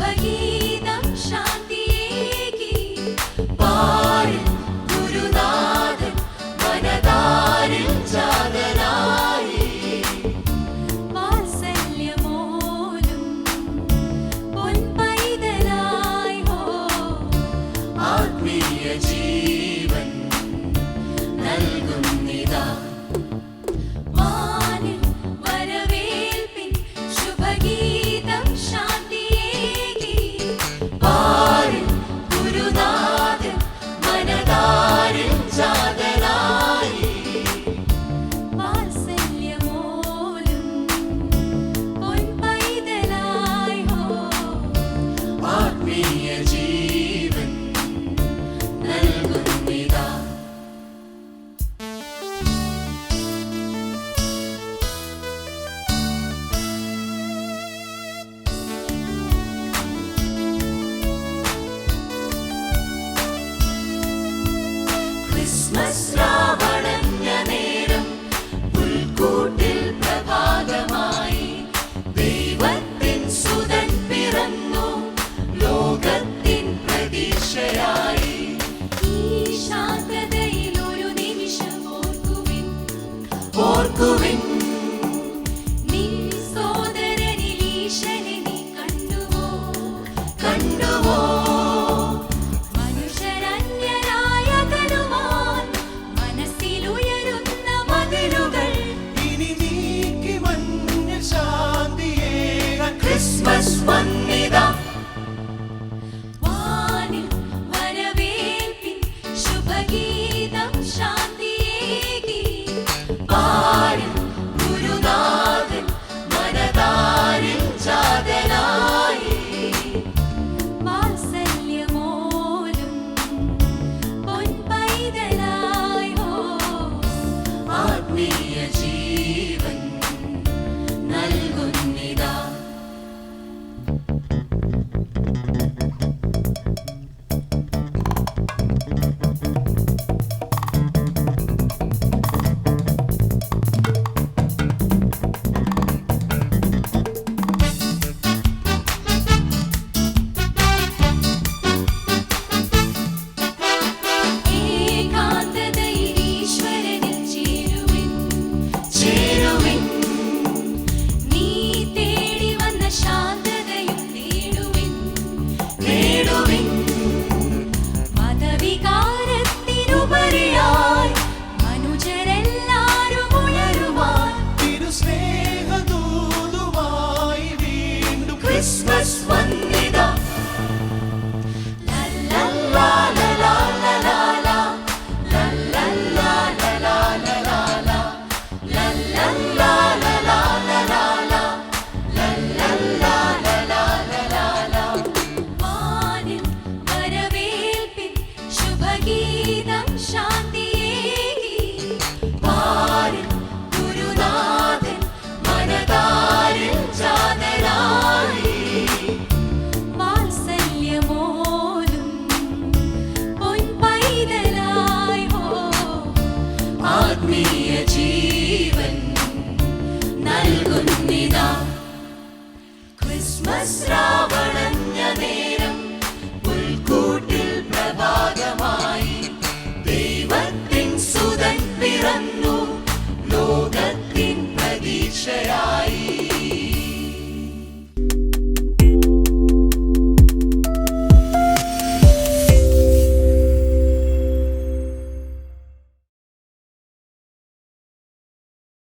ഭഗീതം ശാന്തിയേകി. പാടും ഗുരുനാഥൻ മനതാരിൽ ജാതനായി വാത്സല്യമോലും പൊൻപൈതലായി ഹോ. ആത്മീയ ജീവ one Christmas Christmas love.